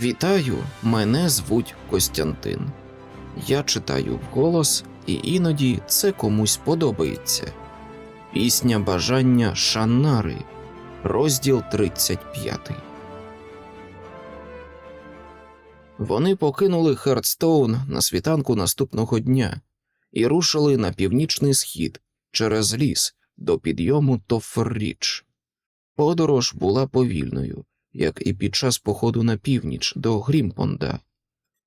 Вітаю, мене звуть Костянтин. Я читаю вголос, і іноді це комусь подобається. Пісня бажання Шаннари, розділ 35. Вони покинули Хардстоун на світанку наступного дня і рушили на північний схід через ліс до підйому Тофферріч. Подорож була повільною, як і під час походу на північ до Грімпонда.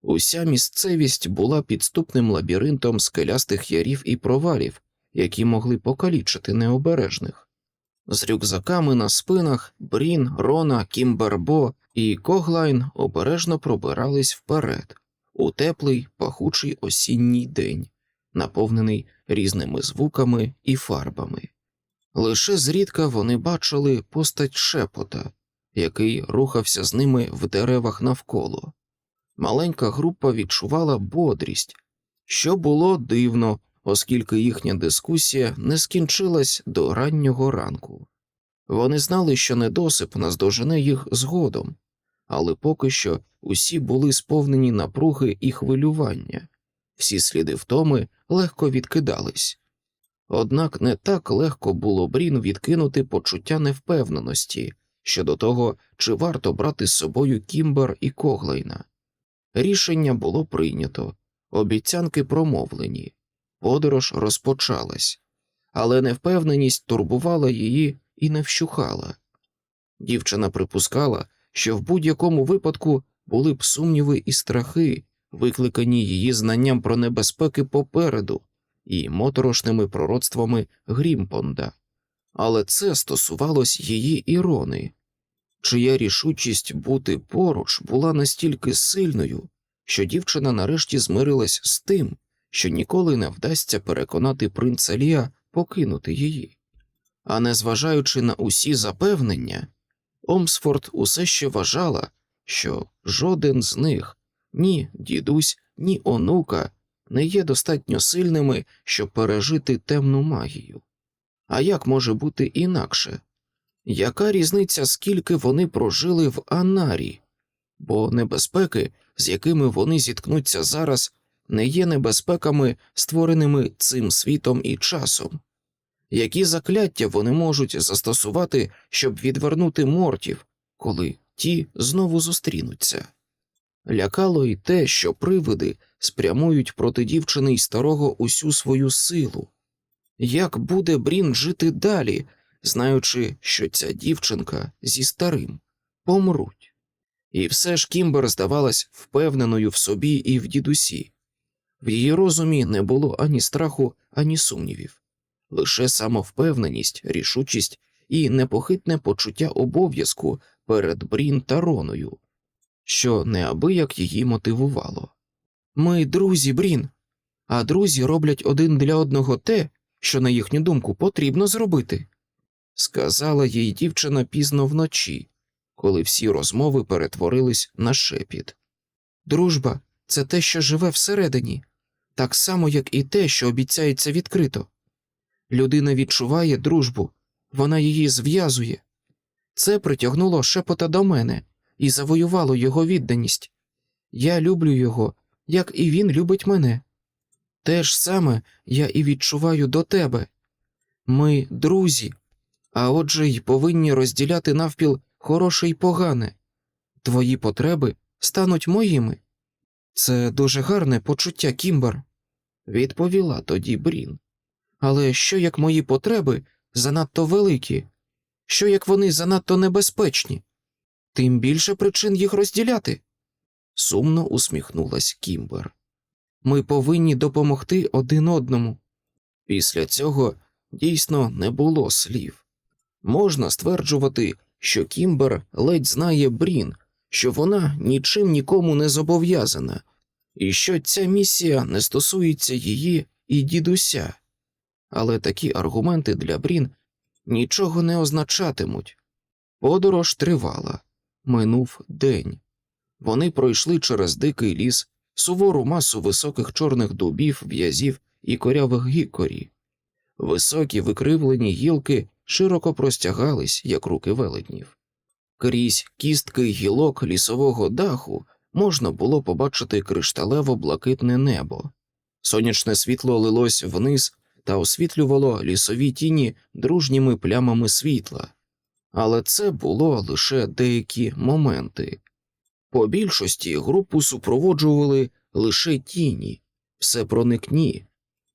Уся місцевість була підступним лабіринтом скелястих ярів і провалів, які могли покалічити необережних. З рюкзаками на спинах Брін, Рона, Кімбербо і Коглайн обережно пробирались вперед у теплий пахучий осінній день, наповнений різними звуками і фарбами. Лише зрідка вони бачили постать шепота, який рухався з ними в деревах навколо. Маленька група відчувала бодрість, що було дивно, оскільки їхня дискусія не скінчилась до раннього ранку. Вони знали, що недосип наздожене їх згодом, але поки що усі були сповнені напруги і хвилювання, всі сліди втоми легко відкидались. Однак не так легко було Брін відкинути почуття невпевненості щодо того, чи варто брати з собою Кімбер і Коглейна. Рішення було прийнято, обіцянки промовлені, подорож розпочалась, але невпевненість турбувала її і не вщухала. Дівчина припускала, що в будь-якому випадку були б сумніви і страхи, викликані її знанням про небезпеки попереду і моторошними пророцтвами Грімпонда, але це стосувалось її ірони, чия рішучість бути поруч була настільки сильною, що дівчина нарешті змирилась з тим, що ніколи не вдасться переконати принца Лія покинути її. А незважаючи на усі запевнення, Омсфорд усе ще вважала, що жоден з них, ні дідусь, ні онука, не є достатньо сильними, щоб пережити темну магію. А як може бути інакше? Яка різниця, скільки вони прожили в Анарі? Бо небезпеки, з якими вони зіткнуться зараз, не є небезпеками, створеними цим світом і часом. Які закляття вони можуть застосувати, щоб відвернути мортів, коли ті знову зустрінуться? Лякало й те, що привиди спрямують проти дівчини й старого усю свою силу. Як буде Брін жити далі, знаючи, що ця дівчинка зі старим помруть? І все ж Кімбер здавалась впевненою в собі і в дідусі. В її розумі не було ані страху, ані сумнівів, лише самовпевненість, рішучість і непохитне почуття обов'язку перед Брін та Роною, що неабияк її мотивувало. Ми друзі, Брін, а друзі роблять один для одного те, що, на їхню думку, потрібно зробити, сказала їй дівчина пізно вночі, коли всі розмови перетворились на шепіт. Дружба це те, що живе всередині, так само, як і те, що обіцяється відкрито. Людина відчуває дружбу, вона її зв'язує. Це притягнуло шепота до мене і завоювало його відданість. Я люблю його, як і він любить мене. Те ж саме я і відчуваю до тебе. Ми друзі, а отже й повинні розділяти навпіл хороше й погане. Твої потреби стануть моїми. Це дуже гарне почуття, Кімбер, відповіла тоді Брін. Але що як мої потреби занадто великі, що як вони занадто небезпечні, тим більше причин їх розділяти. Сумно усміхнулась Кімбер. Ми повинні допомогти один одному. Після цього дійсно не було слів. Можна стверджувати, що Кімбер ледь знає Брін, що вона нічим нікому не зобов'язана, і що ця місія не стосується її і дідуся. Але такі аргументи для Брін нічого не означатимуть. Подорож тривала, минув день. Вони пройшли через дикий ліс, сувору масу високих чорних дубів, в'язів і корявих гікорі. Високі викривлені гілки широко простягались, як руки велетнів. Крізь кістки гілок лісового даху можна було побачити кришталево блакитне небо. Сонячне світло лилось вниз та освітлювало лісові тіні дружніми плямами світла, але це було лише деякі моменти. По більшості групу супроводжували лише тіні, всепроникні,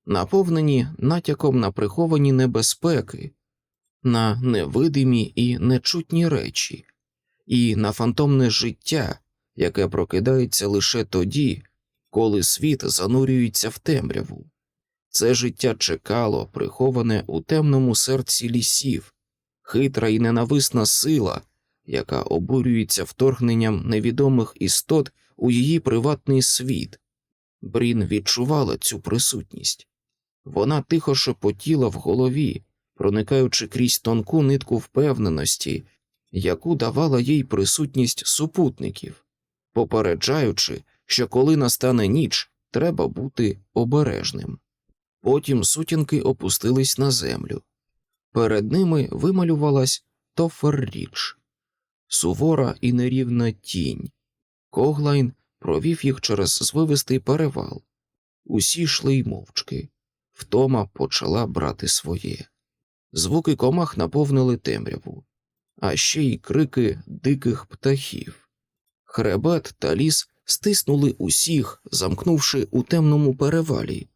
наповнені натяком на приховані небезпеки, на невидимі і нечутні речі, і на фантомне життя, яке прокидається лише тоді, коли світ занурюється в темряву. Це життя чекало, приховане у темному серці лісів, хитра і ненависна сила, яка обурюється вторгненням невідомих істот у її приватний світ. Брін відчувала цю присутність. Вона тихо шепотіла в голові, проникаючи крізь тонку нитку впевненості, яку давала їй присутність супутників, попереджаючи, що коли настане ніч, треба бути обережним. Потім сутінки опустились на землю. Перед ними вималювалась Тофер-річ, сувора і нерівна тінь. Коглайн провів їх через звивистий перевал. Усі йшли й мовчки. Втома почала брати своє. Звуки комах наповнили темряву, а ще й крики диких птахів. Хребет та ліс стиснули усіх, замкнувши у темному перевалі.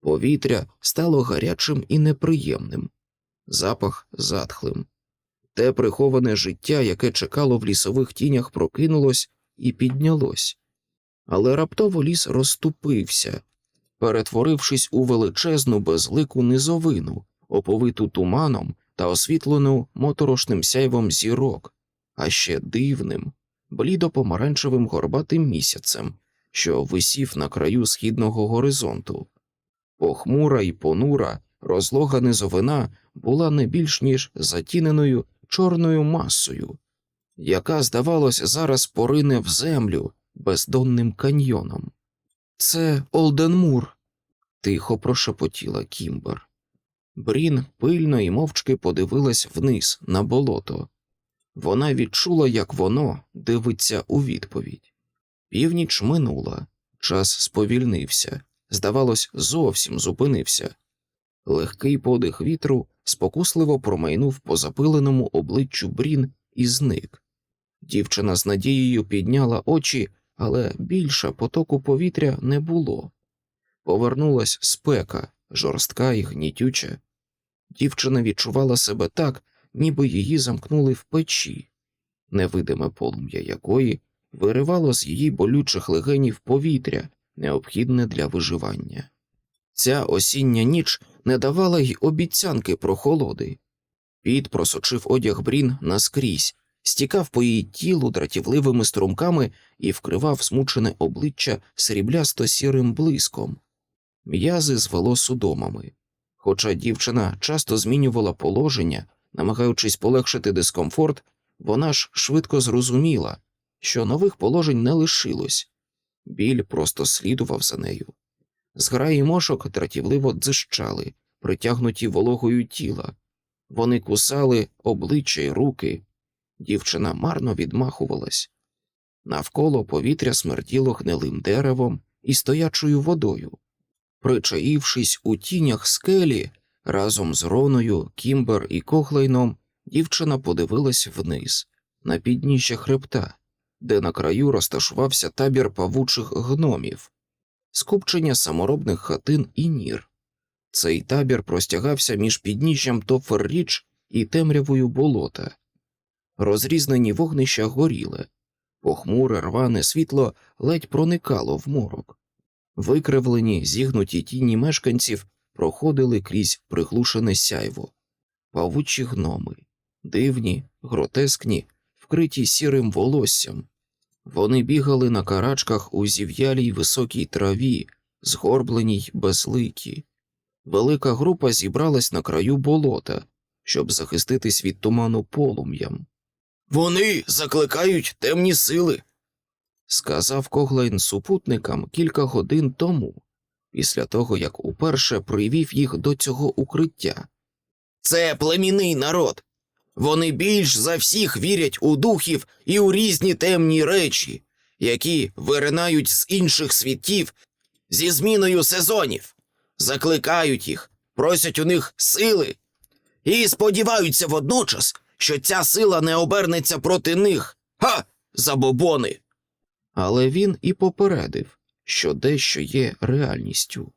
Повітря стало гарячим і неприємним, запах затхлим. Те приховане життя, яке чекало в лісових тінях, прокинулось і піднялось. Але раптово ліс розступився, перетворившись у величезну безлику низовину, оповиту туманом та освітлену моторошним сяйвом зірок, а ще дивним, блідо-помаранчевим горбатим місяцем, що висів на краю східного горизонту. Похмура і понура, розлога низовина була не більш ніж затіненою чорною масою, яка, здавалось, зараз порине в землю бездонним каньйоном. Це Олденмур, тихо прошепотіла Кімбер. Брін пильно і мовчки подивилась вниз на болото. Вона відчула, як воно дивиться у відповідь. Північ минула, час сповільнився, здавалось, зовсім зупинився. Легкий подих вітру спокусливо промайнув по запиленому обличчю Брін і зник. Дівчина з надією підняла очі, але більше потоку повітря не було. Повернулась спека, жорстка і гнітюча. Дівчина відчувала себе так, ніби її замкнули в печі, невидиме полум'я якої виривало з її болючих легенів повітря, необхідне для виживання. Ця осіння ніч не давала й обіцянки прохолоди. Піт просочив одяг брін наскрізь, стікав по її тілу дратівливими струмками і вкривав смучене обличчя сріблясто сірим блиском. М'язи звело судомами. Хоча дівчина часто змінювала положення, намагаючись полегшити дискомфорт, вона ж швидко зрозуміла, що нових положень не лишилось, біль просто слідував за нею. Зграї мошок дратівливо дзищали, притягнуті вологою тіла. Вони кусали обличчя й руки. Дівчина марно відмахувалась. Навколо повітря смерділо гнилим деревом і стоячою водою. Причаївшись у тінях скелі, разом з Роною, Кімбер і Кохлейном, дівчина подивилась вниз, на підніжжя хребта, де на краю розташувався табір павучих гномів, скупчення саморобних хатин і нір. Цей табір простягався між підніжжям Тофер-Річ і темрявою болота. Розрізнені вогнища горіли, похмуре рване світло ледь проникало в морок. Викривлені, зігнуті тіні мешканців проходили крізь приглушене сяйво, павучі гноми, дивні, гротескні, вкриті сірим волоссям. Вони бігали на карачках у зів'ялій високій траві, згорбленій безликі. Велика група зібралась на краю болота, щоб захиститись від туману полум'ям. Вони закликають темні сили, сказав Коглайн супутникам кілька годин тому, після того як уперше привів їх до цього укриття. Це племінний народ. Вони більш за всіх вірять у духів і у різні темні речі, які виринають з інших світів зі зміною сезонів, закликають їх, просять у них сили і сподіваються водночас, що ця сила не обернеться проти них. Ха! Забобони! Але він і попередив, що дещо є реальністю.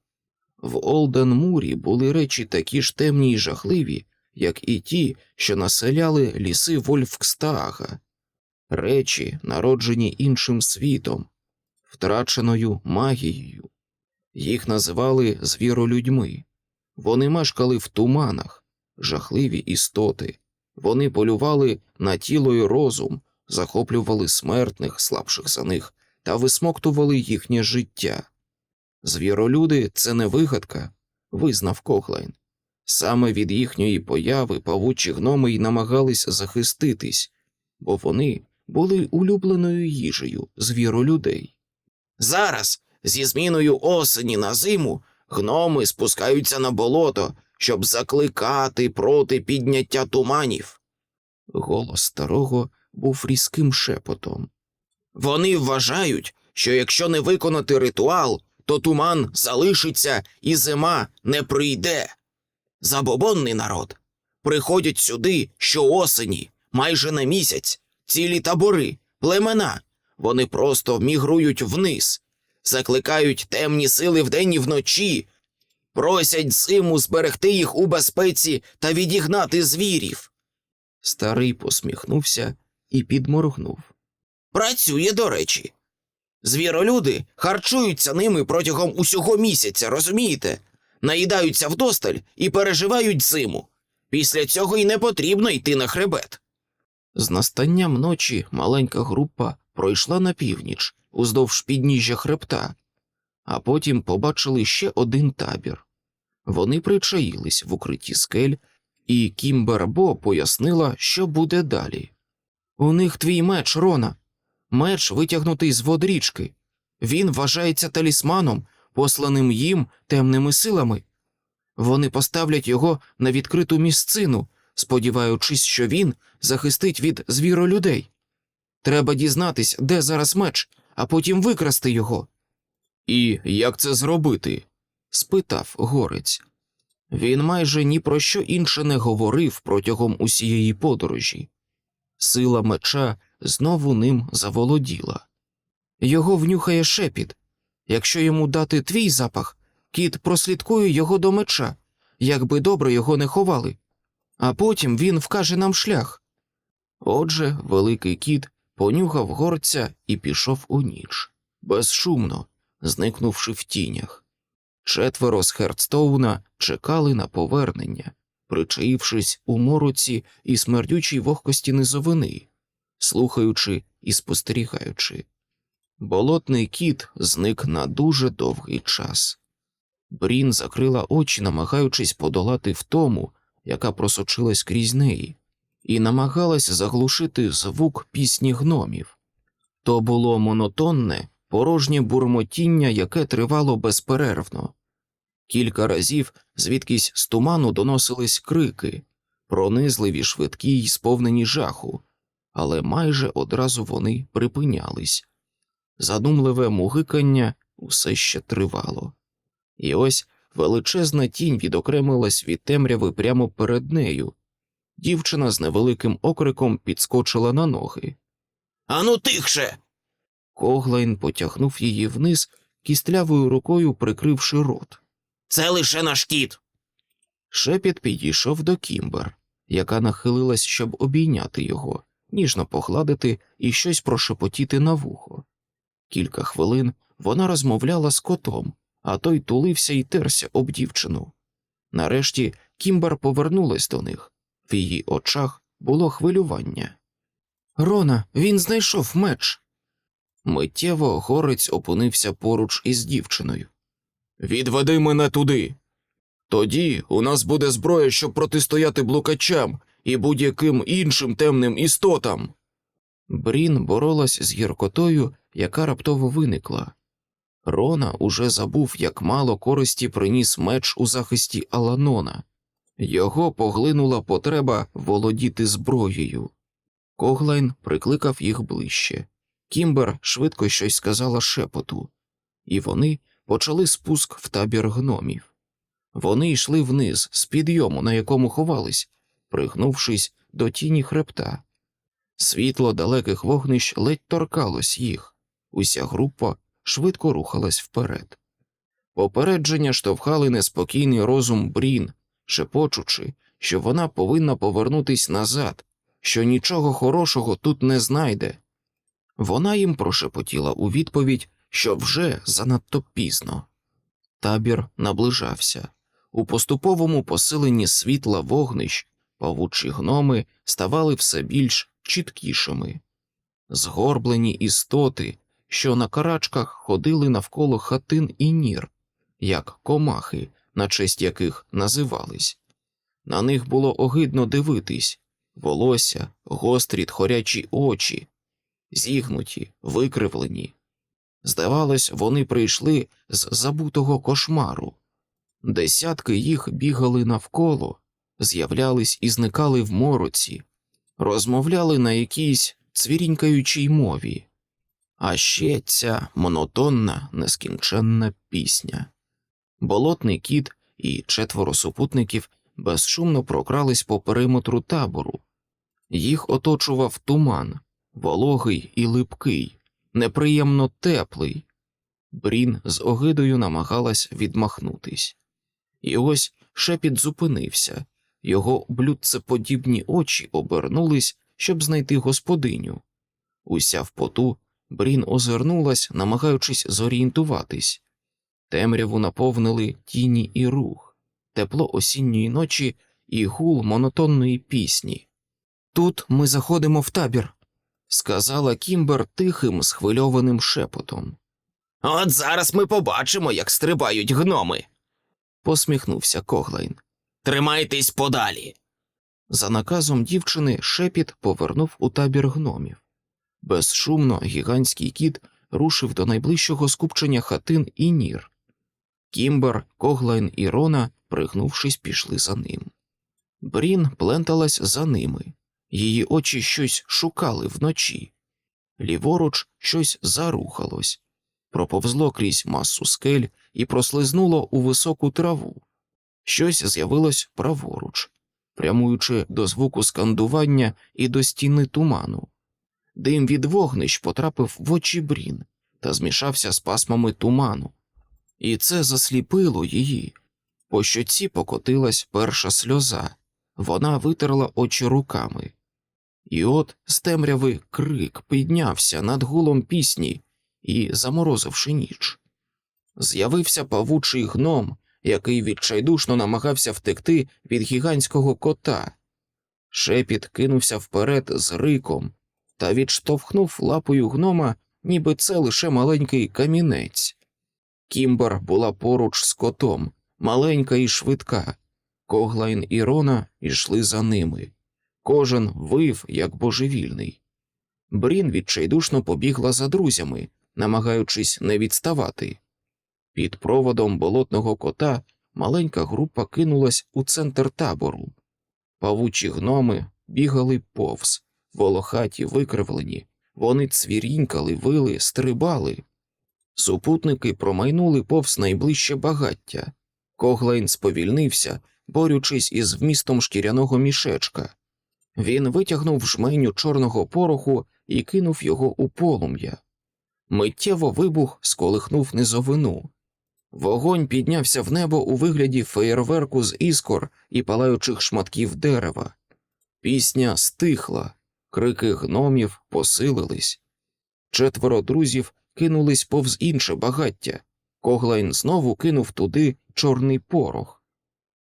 В Олденмурі були речі такі ж темні й жахливі, як і ті, що населяли ліси Вольфкстага, речі, народжені іншим світом, втраченою магією. Їх називали звіролюдьми. Вони мешкали в туманах, жахливі істоти. Вони полювали на тіло й розум, захоплювали смертних, слабших за них, та висмоктували їхнє життя. Звіролюди це не вигадка, визнав Коглайн. Саме від їхньої появи павучі гноми й намагались захиститись, бо вони були улюбленою їжею звіролюдей. Зараз, зі зміною осені на зиму, гноми спускаються на болото, щоб закликати проти підняття туманів. Голос старого був різким шепотом. Вони вважають, що якщо не виконати ритуал, то туман залишиться і зима не прийде. Забобонний народ. Приходять сюди щоосені, майже на місяць, цілі табори, племена. Вони просто мігрують вниз, закликають темні сили вдень і вночі, просять зиму зберегти їх у безпеці та відігнати звірів. Старий посміхнувся і підморгнув. Працює, до речі. Звіролюди харчуються ними протягом усього місяця, розумієте? Наїдаються вдосталь і переживають зиму. Після цього й не потрібно йти на хребет. З настанням ночі маленька група пройшла на північ уздовж підніжжя хребта, а потім побачили ще один табір. Вони причаїлись в укритті скель, і Кімбербо пояснила, що буде далі. У них твій меч, Рона. Меч витягнутий з водрічки. Він вважається талісманом, посланим їм темними силами. Вони поставлять його на відкриту місцину, сподіваючись, що він захистить від звіролюдей. Треба дізнатись, де зараз меч, а потім викрасти його. І як це зробити? спитав горець. Він майже ні про що інше не говорив протягом усієї подорожі. Сила меча знову ним заволоділа. Його внюхає шепіт. Якщо йому дати твій запах, кіт прослідкує його до меча, як би добре його не ховали, а потім він вкаже нам шлях. Отже, великий кіт понюхав горця і пішов у ніч, безшумно, зникнувши в тінях. Четверо з Хердстоуна чекали на повернення, причаївшись у мороці і смердючій вогкості низовини, слухаючи і спостерігаючи. Болотний кіт зник на дуже довгий час. Брін закрила очі, намагаючись подолати втому, яка просочилась крізь неї, і намагалась заглушити звук пісні гномів. То було монотонне, порожнє бурмотіння, яке тривало безперервно. Кілька разів звідкись з туману доносились крики, пронизливі, швидкі й сповнені жаху, але майже одразу вони припинялись. Задумливе мугикання усе ще тривало. І ось величезна тінь відокремилась від темряви прямо перед нею. Дівчина з невеликим окриком підскочила на ноги. Ану, тихше. Коглайн потягнув її вниз, кістлявою рукою прикривши рот. Це лише наш кіт. Шепіт підійшов до Кімбер, яка нахилилась, щоб обійняти його, ніжно погладити і щось прошепотіти на вухо. Кілька хвилин вона розмовляла з котом, а той тулився і терся об дівчину. Нарешті Кімбер повернулась до них. В її очах було хвилювання. Рона, він знайшов меч. Миттєво горець опинився поруч із дівчиною. Відведи мене туди. Тоді у нас буде зброя, щоб протистояти блукачам і будь-яким іншим темним істотам. Брін боролась з гіркотою, яка раптово виникла. Рона уже забув, як мало користі приніс меч у захисті Аланона. Його поглинула потреба володіти зброєю. Коглайн прикликав їх ближче. Кімбер швидко щось сказала шепоту, і вони почали спуск в табір гномів. Вони йшли вниз з підйому, на якому ховались, пригнувшись до тіні хребта. Світло далеких вогнищ ледь торкалось їх, уся група швидко рухалась вперед. Попередження штовхали неспокійний розум Брін, шепочучи, що вона повинна повернутись назад, що нічого хорошого тут не знайде. Вона їм прошепотіла у відповідь, що вже занадто пізно. Табір наближався. У поступовому посиленні світла вогнищ павучі гноми ставали все більш чіткішими. Згорблені істоти, що на карачках ходили навколо хатин і нір, як комахи, на честь яких називались. На них було огидно дивитись волосся, гострі тхорячі очі, зігнуті, викривлені. Здавалось, вони прийшли з забутого кошмару. Десятки їх бігали навколо, з'являлись і зникали в мороці, розмовляли на якійсь цвірінькаючій мові, а ще ця монотонна, нескінченна пісня. Болотний кіт і четверо супутників безшумно прокрались по периметру табору. Їх оточував туман, вологий і липкий, неприємно теплий. Брін з огидою намагалась відмахнутись. І ось шепіт зупинився, його блюдцеподібні очі обернулись, щоб знайти господиню. Уся в поту, Брін озирнулась, намагаючись зорієнтуватись. Темряву наповнили тіні і рух, тепло осінньої ночі і гул монотонної пісні. Тут ми заходимо в табір, сказала Кімбер тихим, схвильованим шепотом. От зараз ми побачимо, як стрибають гноми. Посміхнувся Коглайн. Тримайтесь подалі. За наказом дівчини шепіт повернув у табір гномів. Безшумно гігантський кіт рушив до найближчого скупчення хатин і нір. Кімбер, Коглайн і Рона, пригнувшись, пішли за ним. Брін пленталась за ними, її очі щось шукали вночі. Ліворуч щось зарухалось, проповзло крізь масу скель і прослизнуло у високу траву. Щось з'явилось праворуч, прямуючи до звуку скандування і до стіни туману. Дим від вогнищ потрапив в очі брін та змішався з пасмами туману, і це засліпило її. По щоці покотилась перша сльоза, вона витерла очі руками. І от з темряви крик піднявся над гулом пісні і заморозивши ніч. З'явився павучий гном, який відчайдушно намагався втекти від гігантського кота. Шепіт кинувся вперед з риком та відштовхнув лапою гнома, ніби це лише маленький камінець. Кімбер була поруч з котом, маленька і швидка. Коглайн і Рона йшли за ними. Кожен вив, як божевільний. Брін відчайдушно побігла за друзями, намагаючись не відставати. Під проводом болотного кота маленька група кинулась у центр табору. Павучі гноми бігали повз, волохаті викривлені, вони цвірінькали, вили, стрибали. Супутники промайнули повз найближче багаття. Коглайн сповільнився, борючись із вмістом шкіряного мішечка. Він витягнув жменю чорного пороху і кинув його у полум'я. Миттєво вибух сколихнув низовину. Вогонь піднявся в небо у вигляді феєрверку з іскор і палаючих шматків дерева. Пісня стихла, крики гномів посилились. Четверо друзів кинулись повз інше багаття. Коглайн знову кинув туди чорний порох.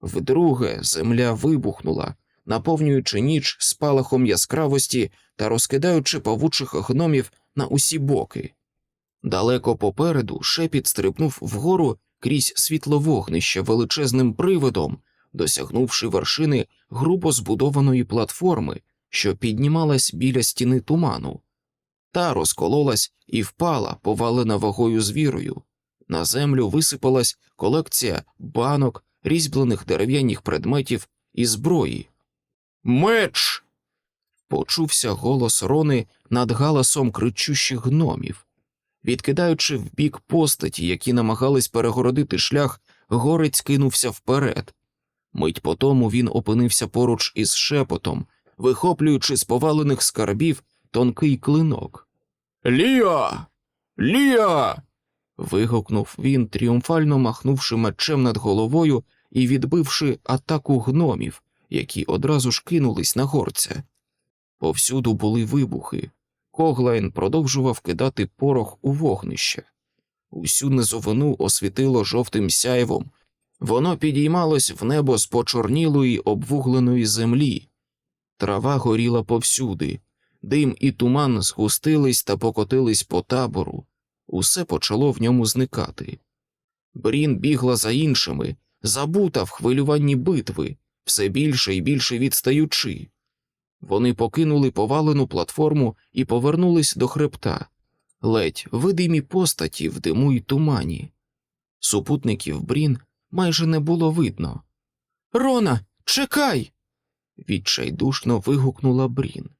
Вдруге земля вибухнула, наповнюючи ніч спалахом яскравості та розкидаючи павучих гномів на усі боки. Далеко попереду шепіт стрибнув вгору крізь світло вогнища величезним приводом, досягнувши вершини грубо збудованої платформи, що піднімалась біля стіни туману. Та розкололась і впала, повалена вагою звірою. На землю висипалась колекція банок, різьблених дерев'яних предметів і зброї. Меч. Почувся голос Рони над галасом кричущих гномів. Відкидаючи вбік постаті, які намагались перегородити шлях, горець кинувся вперед. Мить по тому він опинився поруч із шепотом, вихоплюючи з повалених скарбів тонкий клинок. Лія! Лія. вигукнув він, тріумфально махнувши мечем над головою і відбивши атаку гномів, які одразу ж кинулись на горця. Повсюду були вибухи. Коглайн продовжував кидати порох у вогнище. Усю низовину освітило жовтим сяйвом. Воно підіймалось в небо з почорнілої обвугленої землі. Трава горіла повсюди, дим і туман згустились та покотились по табору. Усе почало в ньому зникати. Брін бігла за іншими, забута в хвилюванні битви, все більше і більше відстаючи. Вони покинули повалену платформу і повернулись до хребта, ледь видимі постаті в диму й тумані. Супутників Брін майже не було видно. Рона, чекай. відчайдушно вигукнула Брін.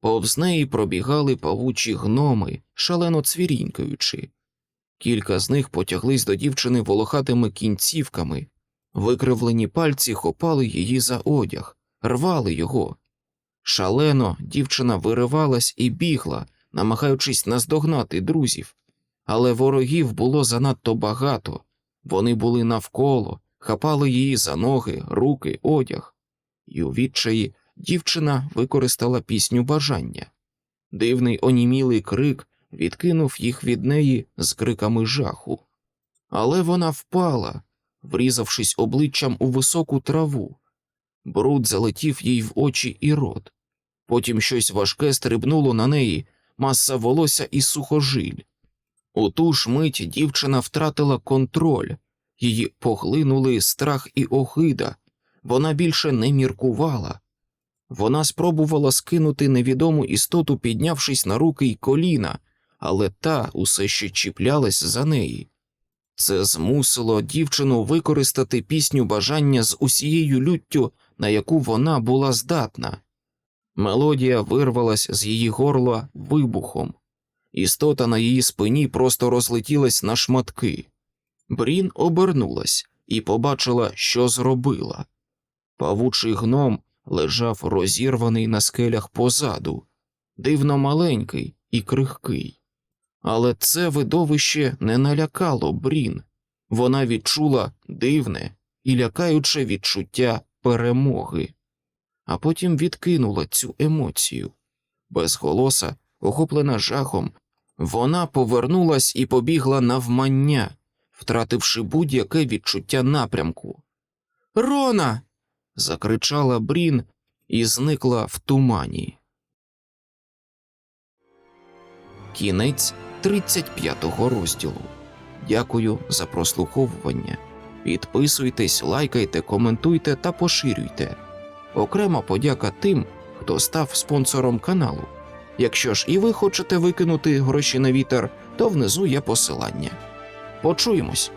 Повз неї пробігали павучі гноми, шалено цвірінькаючи. Кілька з них потяглись до дівчини волохатими кінцівками, викривлені пальці хопали її за одяг, рвали його. Шалено дівчина виривалась і бігла, намагаючись наздогнати друзів, але ворогів було занадто багато, вони були навколо, хапали її за ноги, руки, одяг, і у відчаї дівчина використала пісню бажання. Дивний онімілий крик відкинув їх від неї з криками жаху. Але вона впала, врізавшись обличчям у високу траву. Бруд залетів їй в очі і рот. Потім щось важке стрибнуло на неї, маса волосся і сухожиль. У ту ж мить дівчина втратила контроль, її поглинули страх і огида, вона більше не міркувала. Вона спробувала скинути невідому істоту, піднявшись на руки й коліна, але та усе ще чіплялась за неї. Це змусило дівчину використати пісню бажання з усією люттю, на яку вона була здатна. Мелодія вирвалась з її горла вибухом. Істота на її спині просто розлетілась на шматки. Брін обернулась і побачила, що зробила. Павучий гном лежав розірваний на скелях позаду, дивно маленький і крихкий. Але це видовище не налякало Брін. Вона відчула дивне і лякаюче відчуття перемоги, а потім відкинула цю емоцію. Безголоса, охоплена жахом, вона повернулась і побігла навмання, втративши будь-яке відчуття напрямку. Рона. закричала Брін і зникла в тумані. Кінець 35-го розділу. Дякую за прослуховування. Підписуйтесь, лайкайте, коментуйте та поширюйте. Окрема подяка тим, хто став спонсором каналу. Якщо ж і ви хочете викинути гроші на вітер, то внизу є посилання. Почуємось!